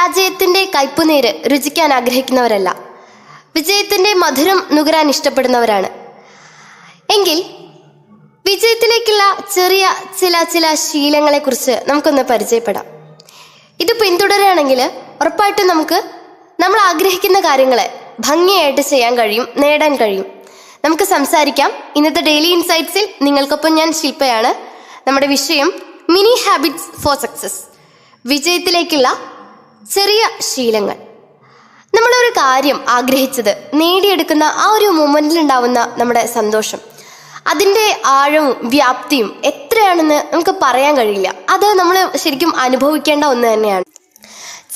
പരാജയത്തിന്റെ കയ്പുനീര് രുചിക്കാൻ ആഗ്രഹിക്കുന്നവരല്ല. വിജയത്തിന്റെ മധുരം നുകരാൻ ഇഷ്ടപ്പെടുന്നവരാണ്. എങ്കിൽ വിജയത്തിലേക്കുള്ള ചെറിയ ചില ചില ശീലങ്ങളെ കുറിച്ച് നമുക്കൊന്ന് പരിചയപ്പെടാം. ഇത് പിന്തുടരുകയാണെങ്കിൽ ഉറപ്പായിട്ടും നമുക്ക് നമ്മൾ ആഗ്രഹിക്കുന്ന കാര്യങ്ങളെ ഭംഗിയായിട്ട് ചെയ്യാൻ കഴിയും നേടാൻ കഴിയും. നമുക്ക് സംസാരിക്കാം. ഇന്നത്തെ ഡെയിലി ഇൻസൈറ്റ്സിൽ നിങ്ങൾക്കൊപ്പം ഞാൻ ശില്പയാണ്. നമ്മുടെ വിഷയം മിനി ഹാബിറ്റ്സ് ഫോർ സക്സസ് വിജയത്തിലേക്കുള്ള ചെറിയ ശീലങ്ങൾ. നമ്മളൊരു കാര്യം ആഗ്രഹിച്ചത് നേടിയെടുക്കുന്ന ആ ഒരു മൊമെന്റിൽ ഉണ്ടാവുന്ന നമ്മുടെ സന്തോഷം. അതിന്റെ ആഴവും വ്യാപ്തിയും എത്രയാണെന്ന് നമുക്ക് പറയാൻ കഴിയില്ല. അത് നമ്മൾ ശരിക്കും അനുഭവിക്കേണ്ട ഒന്ന് തന്നെയാണ്.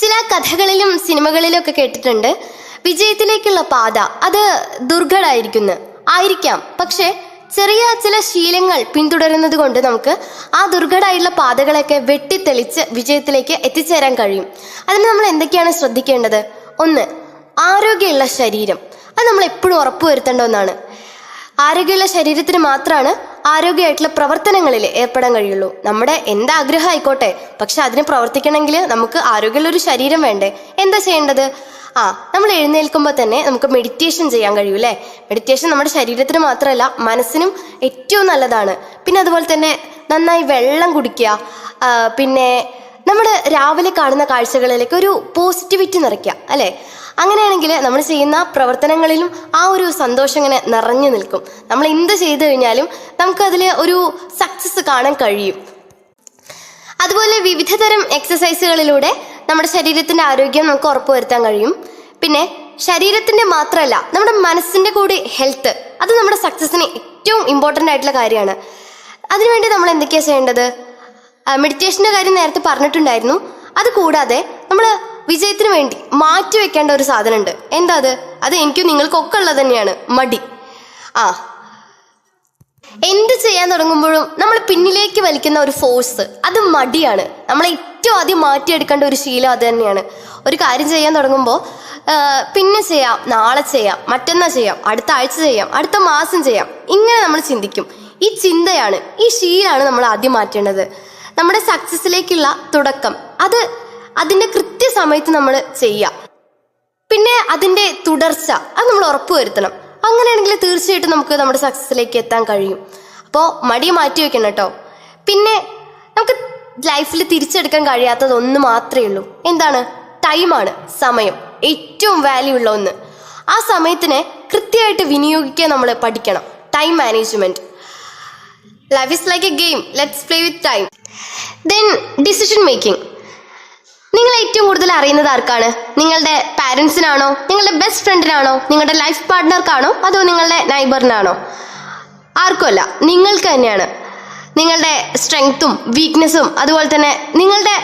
ചില കഥകളിലും സിനിമകളിലും ഒക്കെ കേട്ടിട്ടുണ്ട് വിജയത്തിലേക്കുള്ള പാത അത് ദുർഘടായിരിക്കുന്നു. ആയിരിക്കാം പക്ഷേ ചെറിയ ചില ശീലങ്ങൾ പിന്തുടരുന്നത് കൊണ്ട് നമുക്ക് ആ ദുർഘടമായിട്ടുള്ള പാതകളൊക്കെ വെട്ടിത്തെളിച്ച് വിജയത്തിലേക്ക് എത്തിച്ചേരാൻ കഴിയും. അതിന് നമ്മൾ എന്തൊക്കെയാണ് ശ്രദ്ധിക്കേണ്ടത്? ഒന്ന് ആരോഗ്യമുള്ള ശരീരം. അത് നമ്മൾ എപ്പോഴും ഉറപ്പുവരുത്തേണ്ട ഒന്നാണ്. ആരോഗ്യമുള്ള ശരീരത്തിന് മാത്രമാണ് ആരോഗ്യമായിട്ടുള്ള പ്രവർത്തനങ്ങളിൽ ഏർപ്പെടാൻ കഴിയുള്ളൂ. നമ്മുടെ എന്താഗ്രഹം ആയിക്കോട്ടെ പക്ഷെ അതിന് പ്രവർത്തിക്കണമെങ്കിൽ നമുക്ക് ആരോഗ്യമുള്ള ഒരു ശരീരം വേണ്ടേ? എന്താ ചെയ്യേണ്ടത്? ആ നമ്മൾ എഴുന്നേൽക്കുമ്പോൾ തന്നെ നമുക്ക് മെഡിറ്റേഷൻ ചെയ്യാൻ കഴിയും അല്ലേ മെഡിറ്റേഷൻ നമ്മുടെ ശരീരത്തിന് മാത്രമല്ല മനസ്സിനും ഏറ്റവും നല്ലതാണ്. പിന്നെ അതുപോലെ തന്നെ നന്നായി വെള്ളം കുടിക്കുക പിന്നെ നമ്മൾ രാവിലെ കാണുന്ന കാഴ്ചകളിലേക്ക് ഒരു പോസിറ്റിവിറ്റി നിറയ്ക്കുക അല്ലേ? അങ്ങനെയാണെങ്കിൽ നമ്മൾ ചെയ്യുന്ന പ്രവർത്തനങ്ങളിലും ആ ഒരു സന്തോഷം ഇങ്ങനെ നിറഞ്ഞു നിൽക്കും. നമ്മൾ എന്ത് ചെയ്തു കഴിഞ്ഞാലും നമുക്കതിൽ ഒരു സക്സസ് കാണാൻ കഴിയും. അതുപോലെ വിവിധ തരം എക്സസൈസുകളിലൂടെ നമ്മുടെ ശരീരത്തിന്റെ ആരോഗ്യം നമുക്ക് ഉറപ്പുവരുത്താൻ കഴിയും. പിന്നെ ശരീരത്തിന്റെ മാത്രമല്ല നമ്മുടെ മനസ്സിന്റെ കൂടി ഹെൽത്ത് അത് നമ്മുടെ സക്സസ്സിന് ഏറ്റവും ഇമ്പോർട്ടന്റ് ആയിട്ടുള്ള കാര്യമാണ്. അതിനുവേണ്ടി നമ്മൾ എന്തൊക്കെയാണ് ചെയ്യേണ്ടത്? മെഡിറ്റേഷന്റെ കാര്യം നേരത്തെ പറഞ്ഞിട്ടുണ്ടായിരുന്നു. അത് കൂടാതെ നമ്മൾ വിജയത്തിന് വേണ്ടി മാറ്റി വെക്കേണ്ട ഒരു സാധനമുണ്ട്. എന്താ അത്? അത് എനിക്കും നിങ്ങൾക്കൊക്കെ ഉള്ളത് തന്നെയാണ്. മടി. ആ. എന്ത് ചെയ്യാൻ തുടങ്ങുമ്പോഴും നമ്മൾ പിന്നിലേക്ക് വലിക്കുന്ന ഒരു ഫോഴ്സ് അത് മടിയാണ്. നമ്മൾ ഏറ്റവും ആദ്യം മാറ്റിയെടുക്കേണ്ട ഒരു ശീലം അത് തന്നെയാണ്. ഒരു കാര്യം ചെയ്യാൻ തുടങ്ങുമ്പോൾ പിന്നെ ചെയ്യാം നാളെ ചെയ്യാം മറ്റന്നാൾ ചെയ്യാം അടുത്ത ആഴ്ച ചെയ്യാം അടുത്ത മാസം ചെയ്യാം. ഇങ്ങനെ നമ്മൾ ചിന്തിക്കും. ഈ ചിന്തയാണ് ഈ ശീലാണ് നമ്മൾ ആദ്യം മാറ്റേണ്ടത്. നമ്മുടെ സക്സസ്സിലേക്കുള്ള തുടക്കം. അത് അതിന്റെ കൃത്യസമയത്ത് നമ്മൾ ചെയ്യാം. പിന്നെ അതിന്റെ തുടർച്ച അത് നമ്മൾ ഉറപ്പുവരുത്തണം അങ്ങനെയാണെങ്കിൽ തീർച്ചയായിട്ടും നമുക്ക് നമ്മുടെ സക്സസിലേക്ക് എത്താൻ കഴിയും. അപ്പോൾ മടി മാറ്റി വെക്കണം കേട്ടോ. പിന്നെ നമുക്ക് ലൈഫിൽ തിരിച്ചെടുക്കാൻ കഴിയാത്തത് ഒന്ന് മാത്രമേ ഉള്ളൂ. എന്താണ്? ടൈമാണ് സമയം. ഏറ്റവും വാല്യൂ ഉള്ള ഒന്ന്. ആ സമയത്തിനെ കൃത്യമായിട്ട് വിനിയോഗിക്കാൻ നമ്മൾ പഠിക്കണം. Time management life is like a game let's play with time then decision making നിങ്ങൾ ഏറ്റവും കൂടുതൽ അറിയുന്നത് ആർക്കാണ്? നിങ്ങളുടെ പാരൻസിനാണോ? നിങ്ങളുടെ ബെസ്റ്റ് ഫ്രണ്ടിനാണോ നിങ്ങളുടെ ലൈഫ് പാർട്ട്ണർക്കാണോ അതോ നിങ്ങളുടെ നൈബറിനാണോ ആർക്കുമല്ല. നിങ്ങൾക്ക് തന്നെയാണ്. നിങ്ങളുടെ സ്ട്രെങ്ത്തും വീക്ക്നെസ്സും അതുപോലെ തന്നെ നിങ്ങളുടെ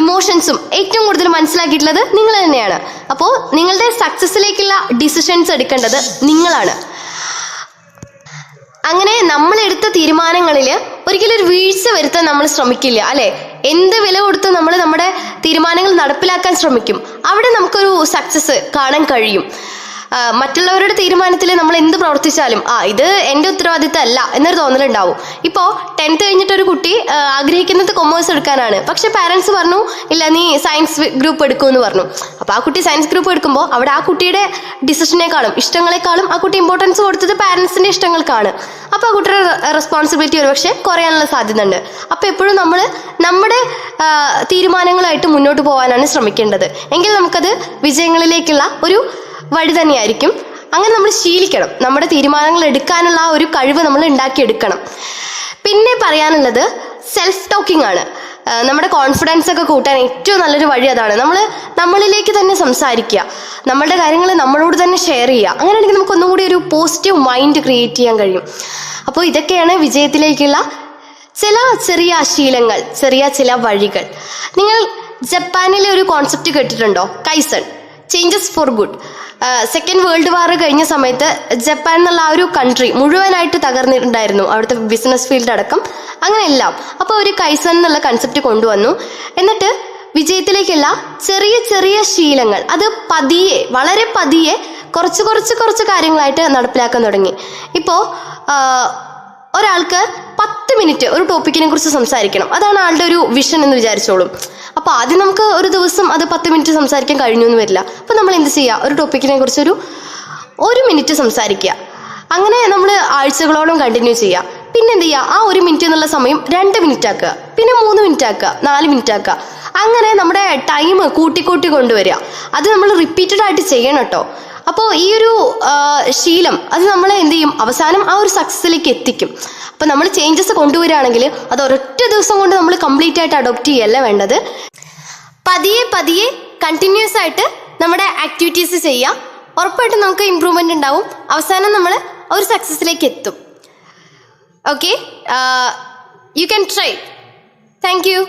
ഇമോഷൻസും ഏറ്റവും കൂടുതൽ മനസ്സിലാക്കിയിട്ടുള്ളത് നിങ്ങൾ തന്നെയാണ്. അപ്പോൾ നിങ്ങളുടെ സക്സസ്സിലേക്കുള്ള ഡിസിഷൻസ് എടുക്കേണ്ടത് നിങ്ങളാണ്. അങ്ങനെ നമ്മൾ എടുത്ത തീരുമാനങ്ങളിൽ ഒരിക്കലും ഒരു വീഴ്ച വരുത്താൻ നമ്മൾ ശ്രമിക്കില്ല അല്ലെ? എന്ത് വില കൊടുത്ത് നമ്മൾ നമ്മുടെ തീരുമാനങ്ങൾ നടപ്പിലാക്കാൻ ശ്രമിക്കും. അവിടെ നമുക്കൊരു സക്സസ് കാണാൻ കഴിയും. മറ്റുള്ളവരുടെ തീരുമാനത്തിൽ നമ്മൾ എന്ത് പ്രവർത്തിച്ചാലും ആ ഇത് എന്റെ ഉത്തരവാദിത്തം അല്ല എന്നൊരു തോന്നലുണ്ടാവും. ഇപ്പോൾ ടെൻത്ത് കഴിഞ്ഞിട്ട് ഒരു കുട്ടി ആഗ്രഹിക്കുന്നത് കൊമേഴ്സ് എടുക്കാനാണ്. പക്ഷെ പാരൻസ് പറഞ്ഞു ഇല്ല നീ സയൻസ് ഗ്രൂപ്പ് എടുക്കുമെന്ന് പറഞ്ഞു. അപ്പോൾ ആ കുട്ടി സയൻസ് ഗ്രൂപ്പ് എടുക്കുമ്പോൾ അവിടെ ആ കുട്ടിയുടെ ഡിസിഷനേക്കാളും ഇഷ്ടങ്ങളെക്കാളും ആ കുട്ടി ഇമ്പോർട്ടൻസ് കൊടുത്തത് പാരൻസിന്റെ ഇഷ്ടങ്ങൾക്കാണ്. അപ്പോൾ ആ കുട്ടിയുടെ റെസ്പോൺസിബിലിറ്റി ഒരുപക്ഷെ കുറയാനുള്ള സാധ്യത ഉണ്ട് അപ്പോൾ എപ്പോഴും നമ്മൾ നമ്മുടെ തീരുമാനങ്ങളായിട്ട് മുന്നോട്ട് പോകാനാണ് ശ്രമിക്കേണ്ടത്. എങ്കിൽ നമുക്കത് വിജയങ്ങളിലേക്കുള്ള ഒരു വഴി തന്നെയായിരിക്കും. അങ്ങനെ നമ്മൾ ശീലിക്കണം. നമ്മുടെ തീരുമാനങ്ങൾ എടുക്കാനുള്ള ആ ഒരു കഴിവ് നമ്മൾ ഉണ്ടാക്കിയെടുക്കണം. പിന്നെ പറയാനുള്ളത് സെൽഫ് ടോക്കിംഗ് ആണ് നമ്മുടെ കോൺഫിഡൻസ് ഒക്കെ കൂട്ടാൻ ഏറ്റവും നല്ലൊരു വഴി അതാണ്. നമ്മൾ നമ്മളിലേക്ക് തന്നെ സംസാരിക്കുക. നമ്മളുടെ കാര്യങ്ങൾ നമ്മളോട് തന്നെ ഷെയർ ചെയ്യുക. അങ്ങനെയാണെങ്കിൽ നമുക്ക് ഒന്നും കൂടി ഒരു പോസിറ്റീവ് മൈൻഡ് ക്രിയേറ്റ് ചെയ്യാൻ കഴിയും. അപ്പോൾ ഇതൊക്കെയാണ് വിജയത്തിലേക്കുള്ള ചില ചെറിയ ശീലങ്ങൾ ചെറിയ ചില വഴികൾ. നിങ്ങൾ ജപ്പാനിലെ ഒരു കോൺസെപ്റ്റ് കേട്ടിട്ടുണ്ടോ? Kaizen. Changes for good Second World War കഴിഞ്ഞ സമയത്ത് ജപ്പാൻ എന്നുള്ള ആ ഒരു കൺട്രി മുഴുവനായിട്ട് തകർന്നിട്ടുണ്ടായിരുന്നു അവിടുത്തെ ബിസിനസ് ഫീൽഡ് അടക്കം. അങ്ങനെ എല്ലാം. അപ്പോൾ ഒരു കൈസൺ എന്നുള്ള കൺസെപ്റ്റ് കൊണ്ടുവന്നു. എന്നിട്ട് വിജയത്തിലേക്കുള്ള ചെറിയ ചെറിയ ശീലങ്ങൾ അത് പതിയെ വളരെ പതിയെ കുറച്ച് കുറച്ച് കുറച്ച് കാര്യങ്ങളായിട്ട് നടപ്പിലാക്കാൻ തുടങ്ങി. ഇപ്പോൾ ഒരാൾക്ക് പത്ത് മിനിറ്റ് ഒരു ടോപ്പിക്കിനെ കുറിച്ച് സംസാരിക്കണം. അതാണ് ആളുടെ ഒരു വിഷൻ എന്ന് വിചാരിച്ചോളും. അപ്പോൾ ആദ്യം നമുക്ക് ഒരു ദിവസം അത് പത്ത് മിനിറ്റ് സംസാരിക്കാൻ കഴിഞ്ഞു എന്ന് വരില്ല. അപ്പോൾ നമ്മൾ എന്ത് ചെയ്യുക ഒരു ടോപ്പിക്കിനെ കുറിച്ച് ഒരു ഒരു മിനിറ്റ് സംസാരിക്കുക. അങ്ങനെ നമ്മൾ ആഴ്ചകളോളം കണ്ടിന്യൂ ചെയ്യുക പിന്നെ എന്ത് ചെയ്യുക ആ ഒരു മിനിറ്റ് എന്നുള്ള സമയം രണ്ട് മിനിറ്റ് ആക്കുക. പിന്നെ മൂന്ന് മിനിറ്റ് ആക്കുക. നാല് മിനിറ്റ് ആക്കുക. അങ്ങനെ നമ്മുടെ ടൈം കൂട്ടിക്കൂട്ടി കൊണ്ടുവരിക. അത് നമ്മൾ റിപ്പീറ്റഡ് ആയിട്ട് ചെയ്യണം കേട്ടോ അപ്പോൾ ഈ ഒരു ശീലം അത് നമ്മൾ എന്ത് ചെയ്യും? അവസാനം ആ ഒരു സക്സസിലേക്ക് എത്തിക്കും. അപ്പോൾ നമ്മൾ ചേഞ്ചസ് കൊണ്ടുവരികയാണെങ്കിൽ അത് ഒരൊറ്റ ദിവസം കൊണ്ട് നമ്മൾ കംപ്ലീറ്റ് ആയിട്ട് അഡോപ്റ്റ് ചെയ്യല്ല വേണ്ടത്. പതിയെ പതിയെ കണ്ടിന്യൂസ് ആയിട്ട് നമ്മുടെ ആക്ടിവിറ്റീസ് ചെയ്യാം. ഉറപ്പായിട്ടും നമുക്ക് ഇമ്പ്രൂവ്മെന്റ് ഉണ്ടാവും. അവസാനം നമ്മൾ ഒരു സക്സസ്സിലേക്ക് എത്തും. Okay you can try thank you